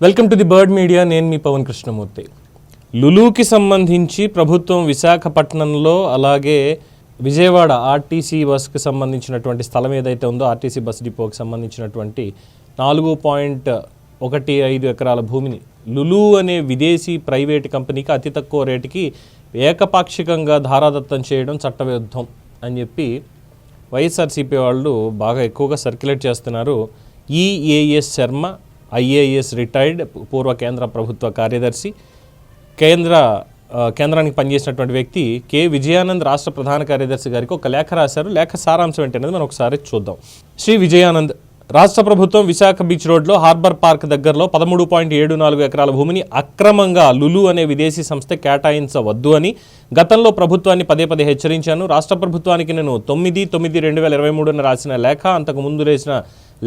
Welcome to the Bird Media నేను మీ పవన్ కృష్ణమూర్తి. లులుకి సంబంధించి ప్రభుత్వం విశాఖపట్నంలో అలాగే విజయవాడ ఆర్టీసీ బస్కి సంబంధించినటువంటి స్థలం ఏదైతే ఉందో ఆర్టీసీ బస్ డిపోకి సంబంధించినటువంటి నాలుగు పాయింట్ ఒకటి ఐదు ఎకరాల భూమిని లులు అనే విదేశీ ప్రైవేట్ కంపెనీకి అతి తక్కువ రేటుకి ఏకపాక్షికంగా ధారాదత్తం చేయడం చట్టవిరుద్ధం అని చెప్పి వైఎస్ఆర్సీపీ వాళ్ళు బాగా ఎక్కువగా సర్క్యులేట్ చేస్తున్నారు. ఈఏఎస్ శర్మ ఐఏఎస్ రిటైర్డ్ పూర్వ కేంద్ర ప్రభుత్వ కార్యదర్శి. కేంద్ర కేంద్రానికి పనిచేసినటువంటి వ్యక్తి కె. విజయానంద్ రాష్ట్ర ప్రధాన కార్యదర్శి గారికి ఒక లేఖ రాశారు. లేఖ సారాంశం ఏంటనేది మనం ఒకసారి చూద్దాం. శ్రీ విజయానంద్ రాష్ట్ర ప్రభుత్వం విశాఖ బీచ్ రోడ్లో హార్బర్ పార్క్ దగ్గరలో పదమూడు పాయింట్ ఏడు నాలుగు ఎకరాల భూమిని అక్రమంగా లులు అనే విదేశీ సంస్థ కేటాయించవద్దు అని గతంలో ప్రభుత్వాన్ని పదే పదే హెచ్చరించాను. రాష్ట్ర ప్రభుత్వానికి నేను తొమ్మిది తొమ్మిది రెండు వేల ఇరవై మూడున రాసిన లేఖ అంతకు ముందు రాసిన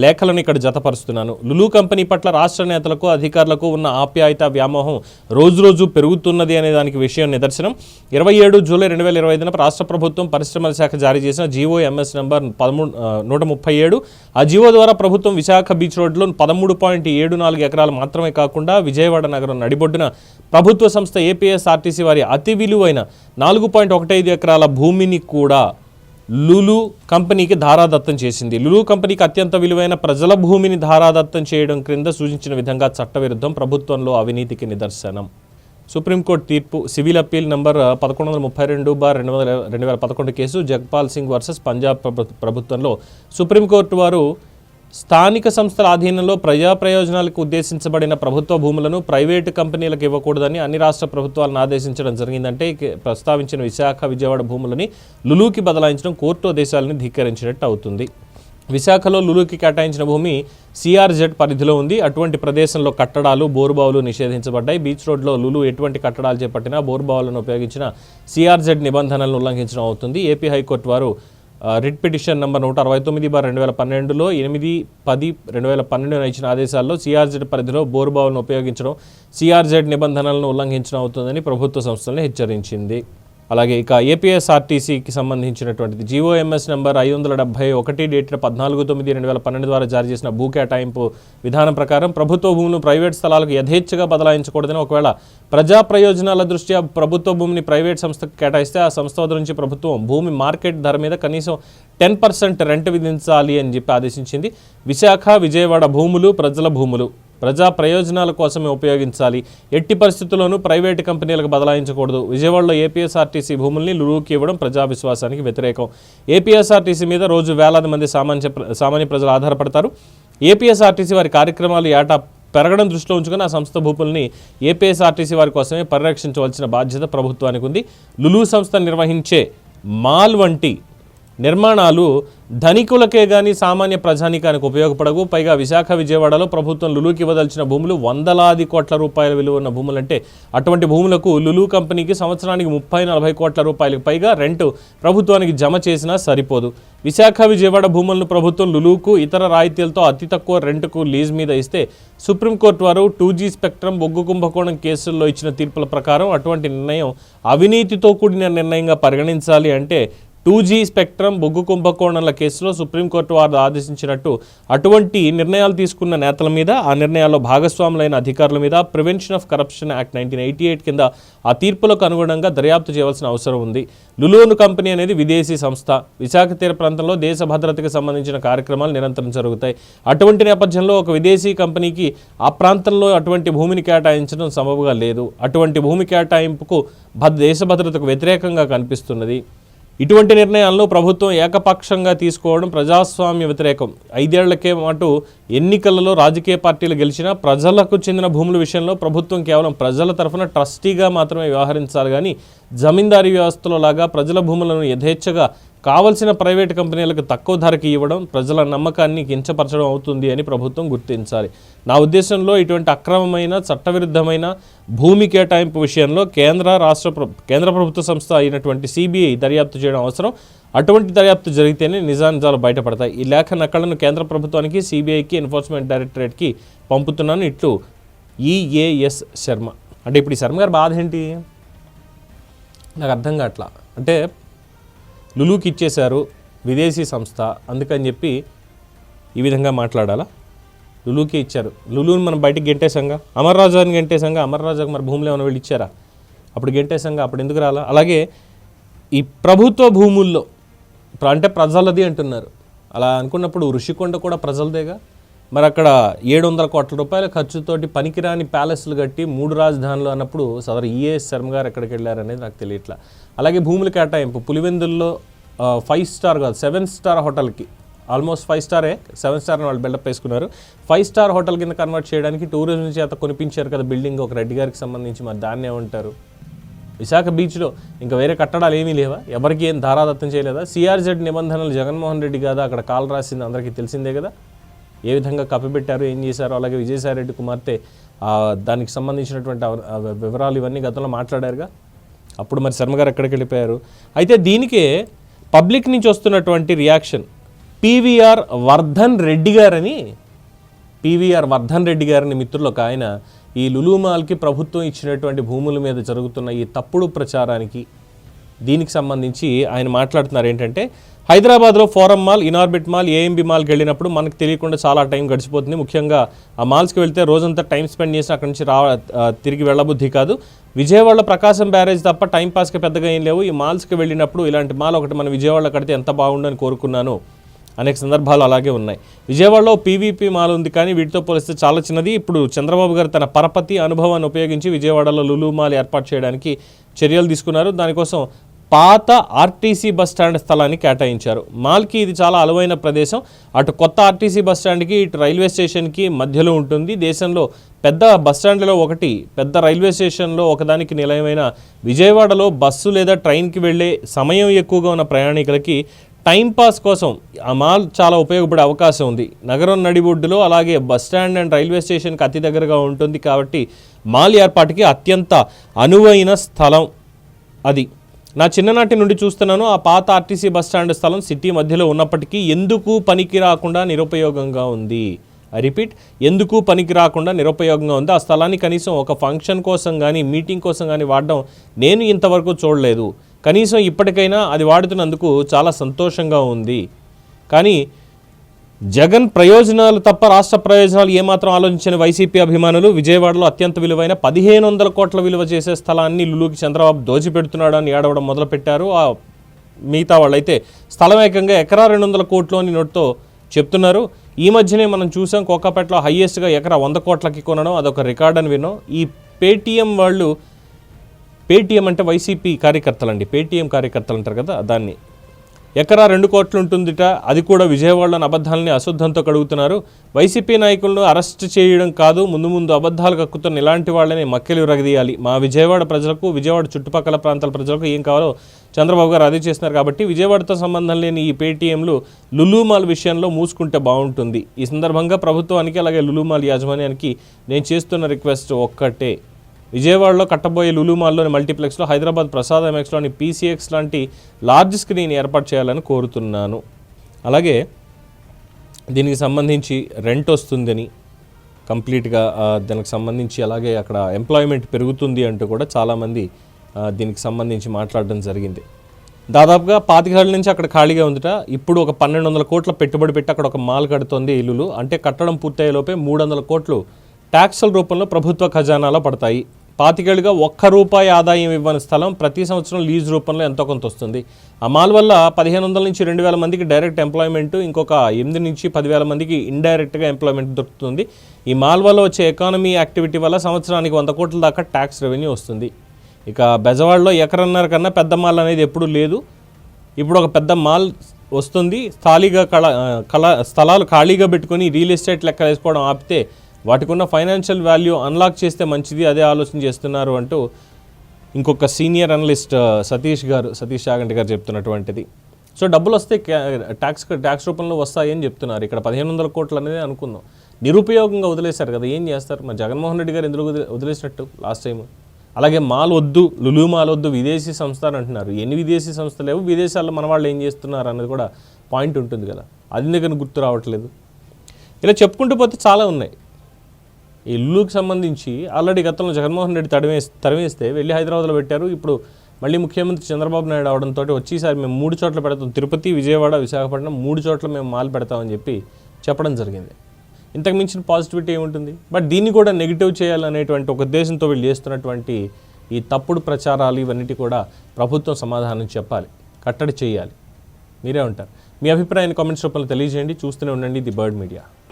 లేఖలను ఇక్కడ జతపరుస్తున్నాను. లులు కంపెనీ పట్ల రాష్ట్ర నేతలకు అధికారులకు ఉన్న ఆప్యాయత వ్యామోహం రోజురోజు పెరుగుతున్నది అనే దానికి విషయం నిదర్శనం. ఇరవై ఏడు జూలై రెండు వేల ఇరవై ఐదున రాష్ట్ర ప్రభుత్వం పరిశ్రమల శాఖ జారీ చేసిన జీవో ఎంఎస్ నెంబర్ పదమూడు నూట ముప్పై ఏడు. ఆ జీవో ద్వారా ప్రభుత్వం విశాఖ బీచ్ రోడ్లో పదమూడు పాయింట్ ఏడు నాలుగు ఎకరాలు మాత్రమే కాకుండా విజయవాడ నగరం నడిబొడ్డున ప్రభుత్వ సంస్థ ఏపీఎస్ఆర్టీసీ వారి అతి విలువైన నాలుగు పాయింట్ ఒకటి ఐదు ఎకరాల భూమిని కూడా లులు కంపెనీకి ధారాదత్తం చేసింది. లులు కంపెనీకి అత్యంత విలువైన ప్రజల భూమిని ధారాదత్తం చేయడం క్రింద సూచించిన విధంగా చట్టవిరుద్ధం ప్రభుత్వంలో అవినీతికి నిదర్శనం. సుప్రీంకోర్టు తీర్పు సివిల్ అప్పీల్ నంబర్ పదకొండు వందల ముప్పై రెండు బార్ రెండు వందల రెండు వేల పదకొండు కేసు జగ్పాల్ సింగ్ వర్సెస్ పంజాబ్ ప్రభుత్వంలో. సుప్రీంకోర్టు వారు స్థానిక సంస్థల ఆధీనంలో ప్రజా ప్రయోజనాలకు ఉద్దేశించబడిన ప్రభుత్వ భూములను ప్రైవేటు కంపెనీలకు ఇవ్వకూడదని అన్ని రాష్ట్ర ప్రభుత్వాలను ఆదేశించడం జరిగిందంటే ప్రస్తావించిన విశాఖ విజయవాడ భూములని లులుకి బదలాయించడం కోర్టు ఆదేశాలను ధిక్కరించినట్టు అవుతుంది. విశాఖలో లులుకి కేటాయించిన భూమి సిఆర్జెడ్ పరిధిలో ఉంది. అటువంటి ప్రదేశంలో కట్టడాలు బోరుబావులు నిషేధించబడ్డాయి. బీచ్ రోడ్లో లులు ఎటువంటి కట్టడాలు చేపట్టినా బోరుబావులను ఉపయోగించిన సిఆర్జెడ్ నిబంధనలను ఉల్లంఘించడం అవుతుంది. ఏపీ హైకోర్టు వారు రిట్ పిటిషన్ నంబర్ నూట అరవై తొమ్మిది బార్ రెండు వేల పన్నెండులో ఎనిమిది పది రెండు వేల పన్నెండున ఇచ్చిన ఆదేశాల్లో సిఆర్జెడ్ పరిధిలో బోరుబావులను ఉపయోగించడం సిఆర్జెడ్ నిబంధనలను ఉల్లంఘించడం అవుతుందని ప్రభుత్వ సంస్థలను హెచ్చరించింది. అలాగే ఇక ఏపీఎస్ఆర్టీసీకి సంబంధించినటువంటిది. జీఓఎంఎస్ నెంబర్ ఐదు వందల డెబ్బై ఒకటి డేటెడ్ పద్నాలుగు తొమ్మిది రెండు వేల పన్నెండు ద్వారా జారీ చేసిన భూ కేటాయింపు విధానం ప్రకారం ప్రభుత్వ భూములు ప్రైవేట్ స్థలాలకు యథేచ్ఛగా బదలాయించకూడదని ఒకవేళ ప్రజా ప్రయోజనాల దృష్ట్యా ప్రభుత్వ భూమిని ప్రైవేట్ సంస్థకు కేటాయిస్తే ఆ సంస్థ నుంచి ప్రభుత్వం భూమి మార్కెట్ ధర మీద కనీసం టెన్ పర్సెంట్ రెంట్ విధించాలి అని చెప్పి ఆదేశించింది. విశాఖ విజయవాడ భూములు ప్రజల భూములు. ప్రజా ప్రయోజనాల కోసమే ఉపయోగించాలి. ఎట్టి పరిస్థితుల్లోనూ ప్రైవేటు కంపెనీలకు బదలాయించకూడదు. విజయవాడలో ఏపీఎస్ఆర్టీసీ భూముల్ని లురుకి ఇవ్వడం ప్రజా విశ్వాసానికి వ్యతిరేకం. ఏపీఎస్ఆర్టీసీ మీద రోజు వేలాది మంది సామాన్య ప్ర- సామాన్య ప్రజలు ఆధారపడతారు. ఏపీఎస్ఆర్టీసీ వారి కార్యక్రమాలు ఏటా పెరగడం దృష్టిలో ఉంచుకుని ఆ సంస్థ భూముల్ని ఏపీఎస్ఆర్టీసీ వారి కోసమే పరిరక్షించవలసిన బాధ్యత ప్రభుత్వానికి ఉంది. లులు సంస్థ నిర్వహించే మాల్ వంటి నిర్మాణాలు ధనికులకే కానీ సామాన్య ప్రజానికానికి ఉపయోగపడవు. పైగా విశాఖ విజయవాడలో ప్రభుత్వం లులుకి ఇవ్వదలిచిన భూములు వందలాది కోట్ల రూపాయల విలువ ఉన్న భూములంటే అటువంటి భూములకు లులు కంపెనీకి సంవత్సరానికి ముప్పై నలభై కోట్ల రూపాయలకు పైగా రెంట్ ప్రభుత్వానికి జమ చేసినా సరిపోదు. విశాఖ విజయవాడ భూములను ప్రభుత్వం లులుకు ఇతర రాయితీలతో అతి తక్కువ రెంట్కు లీజ్ మీద ఇస్తే సుప్రీంకోర్టు వారు టూ జీ స్పెక్ట్రం బొగ్గు కుంభకోణం కేసుల్లో ఇచ్చిన తీర్పుల ప్రకారం అటువంటి నిర్ణయం అవినీతితో కూడిన నిర్ణయంగా పరిగణించాలి అంటే టూ జీ స్పెక్ట్రం బొగ్గు కుంభకోణంల కేసులో సుప్రీంకోర్టు వారు ఆదేశించినట్టు అటువంటి నిర్ణయాలు తీసుకున్న నేతల మీద ఆ నిర్ణయాల్లో భాగస్వాములైన అధికారుల మీద prevention of corruption act nineteen eighty eight కింద ఆ తీర్పులకు అనుగుణంగా దర్యాప్తు చేయవలసిన అవసరం ఉంది. లులోను కంపెనీ అనేది విదేశీ సంస్థ. విశాఖ తీర ప్రాంతంలో దేశ భద్రతకు సంబంధించిన కార్యక్రమాలు నిరంతరం జరుగుతాయి. అటువంటి నేపథ్యంలో ఒక విదేశీ కంపెనీకి ఆ ప్రాంతంలో అటువంటి భూమిని కేటాయించడం సంభవంగా లేదు. అటువంటి భూమి కేటాయింపుకు భద్ దేశ భద్రతకు వ్యతిరేకంగా కనిపిస్తున్నది. ఇటువంటి నిర్ణయాలను ప్రభుత్వం ఏకపక్షంగా తీసుకోవడం ప్రజాస్వామ్య వ్యతిరేకం. ఐదేళ్ళకే పాటు ఎన్నికలలో రాజకీయ పార్టీలు గెలిచినా ప్రజలకు చెందిన భూముల విషయంలో ప్రభుత్వం కేవలం ప్రజల తరఫున ట్రస్టీగా మాత్రమే వ్యవహరించాలి. కానీ జమీందారీ వ్యవస్థలో లాగా ప్రజల భూములను యథేచ్ఛగా కావలసిన ప్రైవేట్ కంపెనీలకు తక్కువ ధరకి ఇవ్వడం ప్రజల నమ్మకాన్ని కించపరచడం అవుతుంది అని ప్రభుత్వం గుర్తించాలి. నా ఉద్దేశంలో ఇటువంటి అక్రమమైన చట్టవిరుద్ధమైన భూమి కేటాయింపు విషయంలో కేంద్ర రాష్ట్ర కేంద్ర ప్రభుత్వ సంస్థ అయినటువంటి సిబిఐ దర్యాప్తు చేయడం అవసరం. అటువంటి దర్యాప్తు జరిగితేనే నిజానిజాలు బయటపడతాయి. ఈ లేఖ నకళ్ళను కేంద్ర ప్రభుత్వానికి సిబిఐకి ఎన్ఫోర్స్మెంట్ డైరెక్టరేట్కి పంపుతున్నాను. ఇట్లు ఈఏఎస్ శర్మ. అంటే ఇప్పుడు ఈ శర్మ గారి బాధ ఏంటి? నాకు అర్థం కావట్లా. అంటే లులుకి ఇచ్చేశారు విదేశీ సంస్థ అందుకని చెప్పి ఈ విధంగా మాట్లాడాలా? లులుకే ఇచ్చారు. లులుని మనం బయటికి గెంటేసంగా అమర్ రాజాని అని గెంటేసంగా అమర్ రాజుకి మరి భూములు ఏమైనా వీళ్ళు ఇచ్చారా? అప్పుడు గెంటేసంగా అప్పుడు ఎందుకు రాలా? అలాగే ఈ ప్రభుత్వ భూముల్లో ఇప్పుడు అంటే ప్రజలది అంటున్నారు. అలా అనుకున్నప్పుడు ఋషికొండ కూడా ప్రజలదేగా? మరి అక్కడ ఏడు వందల కోట్ల రూపాయల ఖర్చుతోటి పనికిరాని ప్యాలెస్లు కట్టి మూడు రాజధానులు అన్నప్పుడు సదరు ఈఏఎస్ శర్మ గారు ఎక్కడికి వెళ్ళారనేది నాకు తెలియట్లా. అలాగే భూముల కేటాయింపు పులివెందుల్లో ఫైవ్ స్టార్ కాదు సెవెన్ స్టార్ హోటల్కి ఆల్మోస్ట్ ఫైవ్ స్టారే సెవెన్ స్టార్ అని వాళ్ళు బిల్డప్ వేసుకున్నారు. ఫైవ్ స్టార్ హోటల్ కింద కన్వర్ట్ చేయడానికి టూరిజం చేత కొనిపించారు కదా బిల్డింగ్ ఒక రెడ్డి గారికి సంబంధించి మరి దాన్ని ఏమంటారు? విశాఖ బీచ్లో ఇంకా వేరే కట్టడాలు ఏమీ లేవా? ఎవరికి ఏం ధారాదత్తం చేయలేదా? సిఆర్జెడ్ నిబంధనలు జగన్మోహన్ రెడ్డి కాదా? అక్కడ కాల్ రాసింది అందరికీ తెలిసిందే కదా. ఏ విధంగా కప్పిపెట్టారు ఏం చేశారు అలాగే విజయసాయి రెడ్డి కుమార్తె దానికి సంబంధించినటువంటి వివరాలు ఇవన్నీ గతంలో మాట్లాడారుగా? అప్పుడు మరి శర్మ గారు ఎక్కడికి వెళ్ళిపోయారు? అయితే దీనికే పబ్లిక్ నుంచి వస్తున్నటువంటి రియాక్షన్. పీవీఆర్ వర్ధన్ రెడ్డి గారని పీవీఆర్ వర్ధన్ రెడ్డి గారిని మిత్రులు ఒక ఆయన ఈ లులుమాల్కి ప్రభుత్వం ఇచ్చినటువంటి భూముల మీద జరుగుతున్న ఈ తప్పుడు ప్రచారానికి దీనికి సంబంధించి ఆయన మాట్లాడుతున్నారు ఏంటంటే హైదరాబాద్లో Forum mall Inorbit mall AMB మాల్కి వెళ్ళినప్పుడు మనకు తెలియకుండా చాలా టైం గడిచిపోతుంది. ముఖ్యంగా ఆ మాల్స్కి వెళ్తే రోజంతా టైం స్పెండ్ చేసి అక్కడి నుంచి రా తిరిగి వెళ్ళబుద్ధి కాదు. విజయవాడలో ప్రకాశం బ్యారేజ్ తప్ప టైంపాస్కి పెద్దగా ఏం లేవు. ఈ మాల్స్కి వెళ్ళినప్పుడు ఇలాంటి మాల్ ఒకటి మన విజయవాడలో కడితే ఎంత బాగుండని కోరుకున్నాను. అనేక సందర్భాలు అలాగే ఉన్నాయి. విజయవాడలో పీవీపీ మాల్ ఉంది కానీ వీటితో పోలిస్తే చాలా చిన్నది. ఇప్పుడు చంద్రబాబు గారు తన పరపతి అనుభవాన్ని ఉపయోగించి విజయవాడలో లులు మాల్ ఏర్పాటు చేయడానికి చర్యలు తీసుకున్నారు. దానికోసం పాత ఆర్టీసీ బస్ స్టాండ్ స్థలాన్ని కేటాయించారు. మాల్కి ఇది చాలా అలవైన ప్రదేశం. అటు కొత్త ఆర్టీసీ బస్ స్టాండ్కి ఇటు రైల్వే స్టేషన్కి మధ్యలో ఉంటుంది. దేశంలో పెద్ద బస్ స్టాండ్లో ఒకటి పెద్ద రైల్వే స్టేషన్లో ఒకదానికి నిలయమైన విజయవాడలో బస్సు లేదా ట్రైన్కి వెళ్ళే సమయం ఎక్కువగా ఉన్న ప్రయాణికులకి టైంపాస్ కోసం ఆ మాల్ చాలా ఉపయోగపడే అవకాశం ఉంది. నగరం నడిబొడ్డులో అలాగే బస్ స్టాండ్ అండ్ రైల్వే స్టేషన్కి అతి దగ్గరగా ఉంటుంది కాబట్టి మాల్ ఏర్పాటుకి అత్యంత అనువైన స్థలం అది. నా చిన్ననాటి నుండి చూస్తున్నాను ఆ పాత ఆర్టీసీ బస్ స్టాండ్ స్థలం సిటీ మధ్యలో ఉన్నప్పటికీ ఎందుకు పనికి రాకుండా నిరుపయోగంగా ఉంది? ఐ రిపీట్ ఎందుకు పనికి రాకుండా నిరుపయోగంగా ఉంది? ఆ స్థలాన్ని కనీసం ఒక ఫంక్షన్ కోసం కానీ మీటింగ్ కోసం కానీ వాడడం నేను ఇంతవరకు చూడలేదు. కనీసం ఇప్పటికైనా అది వాడుతున్నందుకు చాలా సంతోషంగా ఉంది. కానీ జగన్ ప్రయోజనాలు తప్ప రాష్ట్ర ప్రయోజనాలు ఏమాత్రం ఆలోచించిన వైసీపీ అభిమానులు విజయవాడలో అత్యంత విలువైన పదిహేను వందల కోట్ల విలువ చేసే స్థలాన్ని లులుకి చంద్రబాబు దోచిపెడుతున్నాడు అని ఏడవడం మొదలుపెట్టారు. ఆ మిగతా వాళ్ళైతే స్థలం ఏకంగా ఎకరా రెండు వందల కోట్లు అని నోట్తో చెప్తున్నారు. ఈ మధ్యనే మనం చూసాం కోకాపేటలో హయ్యెస్ట్గా ఎకరా వంద కోట్లకి కొనడం అదొక రికార్డ్ అని విన్నాం. ఈ పేటీఎం వాళ్ళు పేటీఎం అంటే వైసీపీ కార్యకర్తలండి. పేటీఎం కార్యకర్తలు అంటారు కదా దాన్ని. ఎకరా రెండు కోట్లు ఉంటుందిట అది కూడా విజయవాడలోని అబద్ధాలని అశుద్ధంతో కడుగుతున్నారు. వైసీపీ నాయకులను అరెస్ట్ చేయడం కాదు ముందు ముందు అబద్ధాలు కక్కుతున్న ఇలాంటి వాళ్ళని మక్కెలు రగదీయాలి మా విజయవాడ ప్రజలకు విజయవాడ చుట్టుపక్కల ప్రాంతాల ప్రజలకు ఏం కావాలో చంద్రబాబు గారు అదే చేస్తున్నారు కాబట్టి విజయవాడతో సంబంధం లేని ఈ పేటీఎంలు లులుమాల్ విషయంలో మూసుకుంటే బాగుంటుంది. ఈ సందర్భంగా ప్రభుత్వానికి అలాగే లులుమాల్ యాజమాన్యానికి నేను చేస్తున్న రిక్వెస్ట్ ఒక్కటే. విజయవాడలో కట్టబోయే లులుమాల్లోని మల్టీప్లెక్స్లో హైదరాబాద్ ప్రసాద్ ఎంఎక్స్లోని పీసీఎక్స్ లాంటి లార్జ్ స్క్రీన్ ఏర్పాటు చేయాలని కోరుతున్నాను. అలాగే దీనికి సంబంధించి రెంట్ వస్తుందని కంప్లీట్గా దానికి సంబంధించి అలాగే అక్కడ ఎంప్లాయ్మెంట్ పెరుగుతుంది అంటూ కూడా చాలామంది దీనికి సంబంధించి మాట్లాడడం జరిగింది. దాదాపుగా పాతికేళ్ళ నుంచి అక్కడ ఖాళీగా ఉందిట. ఇప్పుడు ఒక పన్నెండు వందల కోట్ల పెట్టుబడి పెట్టి అక్కడ ఒక మాల్ కడుతోంది ఇల్లులు అంటే కట్టడం పూర్తయ్యేలోపే మూడు వందల కోట్లు ట్యాక్సుల రూపంలో ప్రభుత్వ ఖజానాలో పడతాయి. పాతికేళ్ళుగా ఒక్క రూపాయి ఆదాయం ఇవ్వని స్థలం ప్రతి సంవత్సరం లీజ్ రూపంలో ఎంతో కొంత వస్తుంది. ఆ మాల్ వల్ల పదిహేను వందల నుంచి రెండు వేల మందికి డైరెక్ట్ ఎంప్లాయ్మెంట్ ఇంకొక ఎనిమిది నుంచి పదివేల మందికి ఇండైరెక్ట్గా ఎంప్లాయ్మెంట్ దొరుకుతుంది. ఈ మాల్ వల్ల వచ్చే ఎకానమీ యాక్టివిటీ వల్ల సంవత్సరానికి వంద కోట్ల దాకా ట్యాక్స్ రెవెన్యూ వస్తుంది. ఇక బెజవాడలో ఎకరన్నర కన్నా పెద్ద మాల్ అనేది ఎప్పుడూ లేదు. ఇప్పుడు ఒక పెద్ద మాల్ వస్తుంది. ఖాళీగా కళ కళ స్థలాలు ఖాళీగా పెట్టుకొని రియల్ ఎస్టేట్ లెక్క వేసుకోవడం ఆపితే వాటికి ఉన్న ఫైనాన్షియల్ వాల్యూ అన్లాక్ చేస్తే మంచిది అదే ఆలోచన చేస్తున్నారు అంటూ ఇంకొక సీనియర్ అనలిస్ట్ uh, సతీష్ గారు సతీష్ చాగంటి గారు చెప్తున్నటువంటిది. సో డబ్బులు వస్తే ట్యాక్స్ ట్యాక్స్ రూపంలో వస్తాయని చెప్తున్నారు. ఇక్కడ పదిహేను వందల కోట్లు అనేది అనుకుందాం. నిరుపయోగంగా వదిలేశారు కదా ఏం చేస్తారు? మరి జగన్మోహన్ రెడ్డి గారు ఎందుకు వదిలేసినట్టు లాస్ట్ టైం అలాగే మాల్ వద్దు లులు మాల్ వద్దు విదేశీ సంస్థ అని అంటున్నారు. ఎన్ని విదేశీ సంస్థలు లేవు విదేశాల్లో మన వాళ్ళు ఏం చేస్తున్నారు అన్నది కూడా పాయింట్ ఉంటుంది కదా. అది దగ్గర గుర్తు రావట్లేదు? ఇలా చెప్పుకుంటూ పోతే చాలా ఉన్నాయి. ఈ ఇల్లుకి సంబంధించి ఆల్రెడీ గతంలో జగన్మోహన్ రెడ్డి తడివేసి తరివేస్తే వెళ్ళి హైదరాబాద్లో పెట్టారు. ఇప్పుడు మళ్ళీ ముఖ్యమంత్రి చంద్రబాబు నాయుడు అవడంతో వచ్చేసారి మేము మూడు చోట్ల పెడతాం. తిరుపతి విజయవాడ విశాఖపట్నం మూడు చోట్ల మేము మాల్ పెడతామని చెప్పి చెప్పడం జరిగింది. ఇంతకు మించిన పాజిటివిటీ ఏముంటుంది? బట్ దీన్ని కూడా నెగిటివ్ చేయాలనేటువంటి ఒక ఉద్దేశంతో వీళ్ళు చేస్తున్నటువంటి ఈ తప్పుడు ప్రచారాలు ఇవన్నిటి కూడా ప్రభుత్వం సమాధానం చెప్పాలి. కట్టడి చేయాలి. మీరే ఉంటారు. మీ అభిప్రాయాన్ని కామెంట్స్ రూపంలో తెలియజేయండి. చూస్తూనే ఉండండి ది బర్డ్ మీడియా.